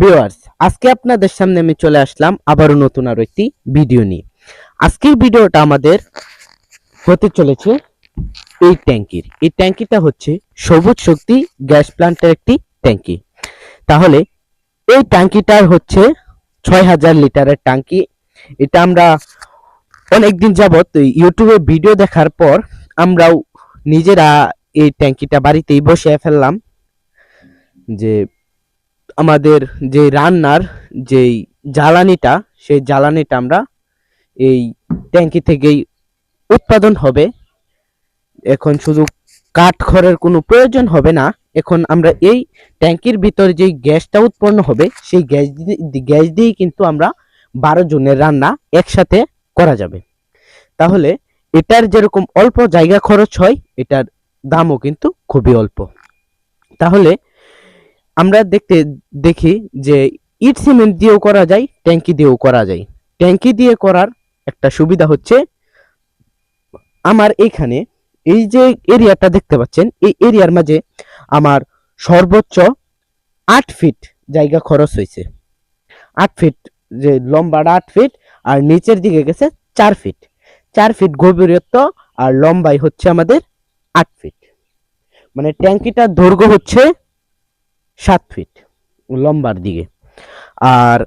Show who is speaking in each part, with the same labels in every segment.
Speaker 1: Viewers, আজকে আপনাদের সামনে আমি চলে আসলাম আবারও নতুন আরও একটি ভিডিও নিয়ে। আজকের ভিডিওটা আমাদের হতে চলেছে এই ট্যাঙ্কির। এই ট্যাঙ্কিটা হচ্ছে সবুজ শক্তি গ্যাস প্ল্যান্টের একটি ট্যাঙ্কি। তাহলে এই ট্যাঙ্কিটার হচ্ছে ছয় হাজার লিটারের ট্যাঙ্কি। এটা আমরা অনেকদিন যাবত ইউটিউবে ভিডিও দেখার পর আমরাও নিজেরা এই ট্যাঙ্কিটা বাড়িতেই বসে ফেললাম যে আমাদের যে রান্নার যেই জ্বালানিটা, সেই জ্বালানিটা আমরা এই ট্যাঙ্কি থেকেই উৎপাদন হবে। এখন শুধু কাঠ খড়ের কোনো প্রয়োজন হবে না, এখন আমরা এই ট্যাঙ্কির ভিতর যেই গ্যাসটা উৎপন্ন হবে, সেই গ্যাস দিয়ে গ্যাস দিয়েই কিন্তু আমরা বারো জনের রান্না একসাথে করা যাবে। তাহলে এটার যেরকম অল্প জায়গা খরচ হয়, এটার দামও কিন্তু খুবই অল্প। তাহলে আমরা দেখতে দেখি যে ইট সিমেন্ট দিয়েও করা যায়, ট্যাঙ্কি দিয়েও করা যায়। ট্যাঙ্কি দিয়ে করার একটা সুবিধা হচ্ছে, আমার এইখানে এই যে এরিয়াটা দেখতে পাচ্ছেন, এই এরিয়ার মাঝে আমার সর্বোচ্চ আট ফিট জায়গা খরচ হয়েছে। আট ফিট যে লম্বাটা আট ফিট আর নিচের দিকে গেছে চার ফিট। চার ফিট গভীরত্ব আর লম্বাই হচ্ছে আমাদের আট ফিট। মানে ট্যাঙ্কিটার দৈর্ঘ্য হচ্ছে সাত ফিট লম্বার দিকে। আর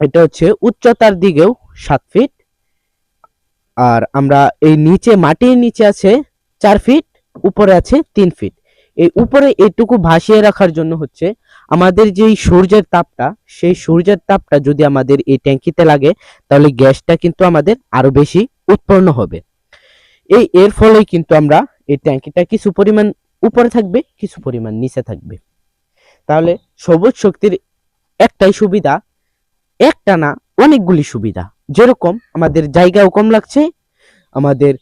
Speaker 1: এটা হচ্ছে উচ্চতার দিকেও সাত ফিট আর আমরা এই নিচে, মাটির নিচে আছে চার ফিট উপরে আছে তিন ফিট এই উপরে এইটুকু ভাসিয়ে রাখার জন্য হচ্ছে আমাদের যেই সূর্যের তাপটা, সেই সূর্যের তাপটা যদি আমাদের এই ট্যাঙ্কিতে লাগে, তাহলে গ্যাসটা কিন্তু আমাদের আরও বেশি উৎপন্ন হবে। এই এর ফলেই কিন্তু আমরা এই ট্যাঙ্কিটা কিছু পরিমাণ উপরে থাকবে, কিছু পরিমাণ নিচে থাকবে। তাহলে সবুজ শক্তির একটাই সুবিধা একটা না অনেকগুলি সুবিধা। যেরকম আমাদের জায়গাও কম লাগছে, আমাদের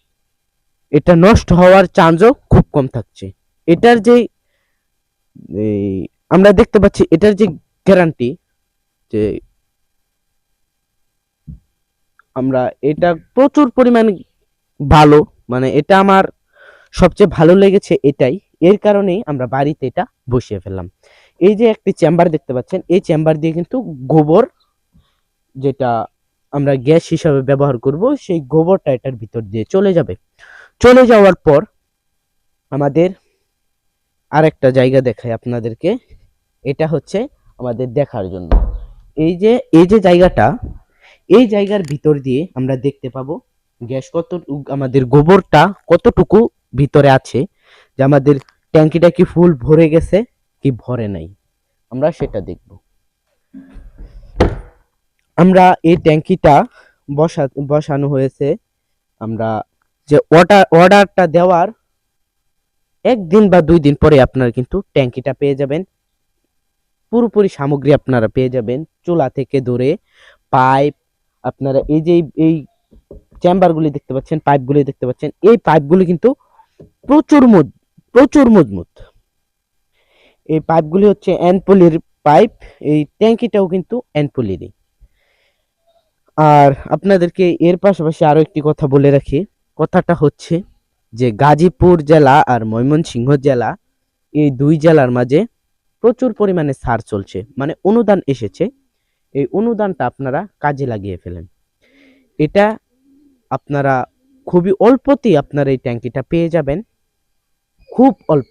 Speaker 1: এটা নষ্ট হওয়ার চান্সও খুব কম থাকছে। এটার যে আমরা দেখতে পাচ্ছি এটার যে গ্যারান্টি যে আমরা এটা প্রচুর পরিমাণ ভালো মানে এটা আমার সবচেয়ে ভালো লেগেছে এটাই। এর কারণেই আমরা বাড়িতে এটা বসিয়ে ফেললাম। এই যে একটি চেম্বার দেখতে পাচ্ছেন, এই চেম্বার দিয়ে কিন্তু গোবর যেটা আমরা গ্যাস হিসাবে ব্যবহার করব, সেই গোবরটা এটার ভিতর দিয়ে চলে যাবে। চলে যাওয়ার পর আমাদের আরেকটা জায়গা দেখাই আপনাদেরকে, এটা হচ্ছে আমাদের দেখার জন্য। এই যে এই যে জায়গাটা, এই জায়গার ভিতর দিয়ে আমরা দেখতে পাবো গ্যাস কত, আমাদের গোবরটা কতটুকু ভিতরে আছে, যে আমাদের ট্যাঙ্কিটা কি ফুল ভরে গেছে কি ভরে নাই। আমরা সেটা দেখব। আমরা এই ট্যাঙ্কিটা বসা, বসানো হয়েছে। আমরা যে অর্ডার অর্ডারটা দেওয়ার একদিন বা দুই দিন পরে আপনারা কিন্তু ট্যাঙ্কিটা পেয়ে যাবেন। পুরোপুরি সামগ্রী আপনারা পেয়ে যাবেন চুলা থেকে ধরে, পাইপ, আপনারা এই যে, এই- চেম্বারগুলি দেখতে পাচ্ছেন, পাইপগুলি দেখতে পাচ্ছেন, এই পাইপগুলি কিন্তু প্রচুর প্রচুর মজবুত। এই পাইপগুলি হচ্ছে অ্যানপলির পাইপ, এই ট্যাঙ্কিটাও কিন্তু অ্যানপলিরই আর আপনাদেরকে এর পাশাপাশি আরও একটি কথা বলে রাখি। কথাটা হচ্ছে যে, গাজীপুর জেলা আর ময়মনসিংহ জেলা এই দুই জেলার মাঝে প্রচুর পরিমাণে সার চলছে মানে অনুদান এসেছে। এই অনুদানটা আপনারা কাজে লাগিয়ে ফেলেন। এটা আপনারা খুবই অল্পতেই আপনারা এই ট্যাঙ্কিটা পেয়ে যাবেন। খুব অল্প।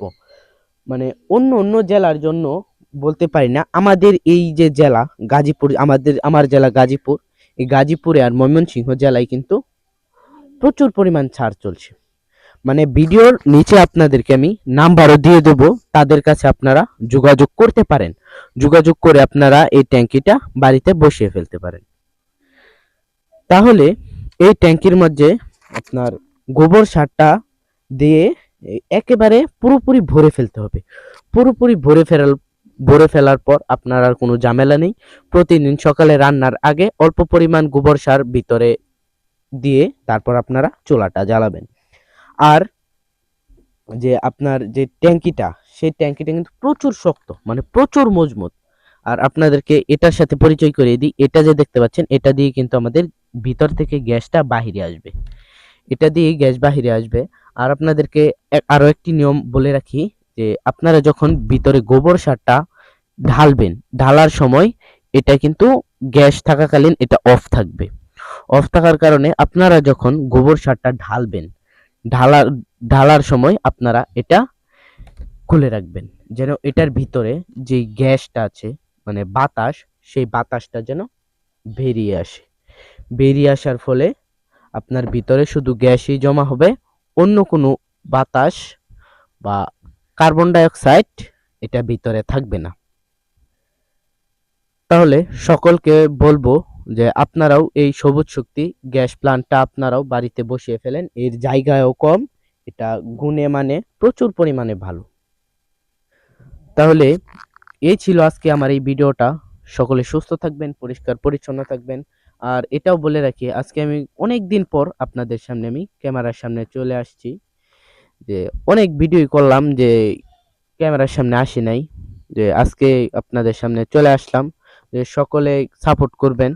Speaker 1: মানে অন্য অন্য জেলার জন্য বলতে পারি না। আমাদের এই যে জেলা গাজীপুর, আমাদের, আমার জেলা গাজীপুর, এই গাজীপুরে আর ময়মনসিংহ জেলায় কিন্তু প্রচুর পরিমাণ ছাড় চলছে। মানে ভিডিওর নিচে আপনাদেরকে আমি নাম্বারও দিয়ে দেব, তাদের কাছে আপনারা যোগাযোগ করতে পারেন। যোগাযোগ করে আপনারা এই ট্যাঙ্কিটা বাড়িতে বসিয়ে ফেলতে পারেন। তাহলে এই ট্যাঙ্কির মধ্যে আপনার গোবর সারটা দিয়ে একেবারে পুরোপুরি ভরে ফেলতে হবে। পুরোপুরি ভরে ফেলার ভরে ফেলার পর আপনার আর কোনো ঝামেলা নেই। প্রতিদিন সকালে রান্নার আগে অল্প পরিমাণ গোবর সার ভিতরে দিয়ে তারপর আপনারা চোলাটা জ্বালাবেন। আর যে আপনার যে ট্যাঙ্কিটা, সেই ট্যাঙ্কিটা কিন্তু প্রচুর শক্ত মানে প্রচুর মজবুত। আর আপনাদেরকে এটার সাথে পরিচয় করিয়ে দিই, এটা যে দেখতে পাচ্ছেন, এটা দিয়ে কিন্তু আমাদের ভিতর থেকে গ্যাসটা বাহিরে আসবে। এটা দিয়ে গ্যাস বাহিরে আসবে। আর আপনাদেরকে এক- আরও একটি নিয়ম বলে রাখি যে আপনারা যখন ভিতরে গোবর সারটা ঢালবেন, ঢালার সময় এটা কিন্তু গ্যাস থাকাকালীন এটা অফ থাকবে। অফ থাকার কারণে আপনারা যখন গোবর সারটা ঢালবেন, ঢালার ঢালার সময় আপনারা এটা খুলে রাখবেন, যেন এটার ভিতরে যে গ্যাসটা আছে মানে বাতাস, সেই বাতাসটা যেন বেরিয়ে আসে। বেরিয়ে আসার ফলে আপনার ভিতরে শুধু গ্যাসই জমা হবে অন্য কোনো বাতাস বা কার্বন ডাইঅক্সাইড এটা ভিতরে থাকবে না। তাহলে সকলকে বলব যে আপনারাও এই সবুজ শক্তি গ্যাস প্ল্যান্টটা আপনারাও বাড়িতে বসিয়ে ফেলেন। এর জায়গায়ও কম, এটা গুণে মানে প্রচুর পরিমাণে ভালো। তাহলে এই ছিল আজকে আমার এই ভিডিওটা। সকলে সুস্থ থাকবেন, পরিষ্কার পরিচ্ছন্ন থাকবেন। আর এটাও বলে রাখি, আজকে আমি অনেক দিন পর আপনাদের সামনে আমি ক্যামেরার সামনে চলে আসছি। যে অনেক ভিডিওই করলাম যে ক্যামেরার সামনে আসি নাই, যে আজকে আপনাদের সামনে চলে আসলাম, যে সকলে সাপোর্ট করবেন,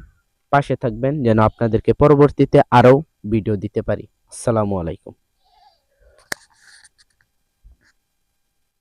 Speaker 1: পাশে থাকবেন, যেন আপনাদেরকে পরবর্তীতে আরও ভিডিও দিতে পারি। আসসালামু আলাইকুম।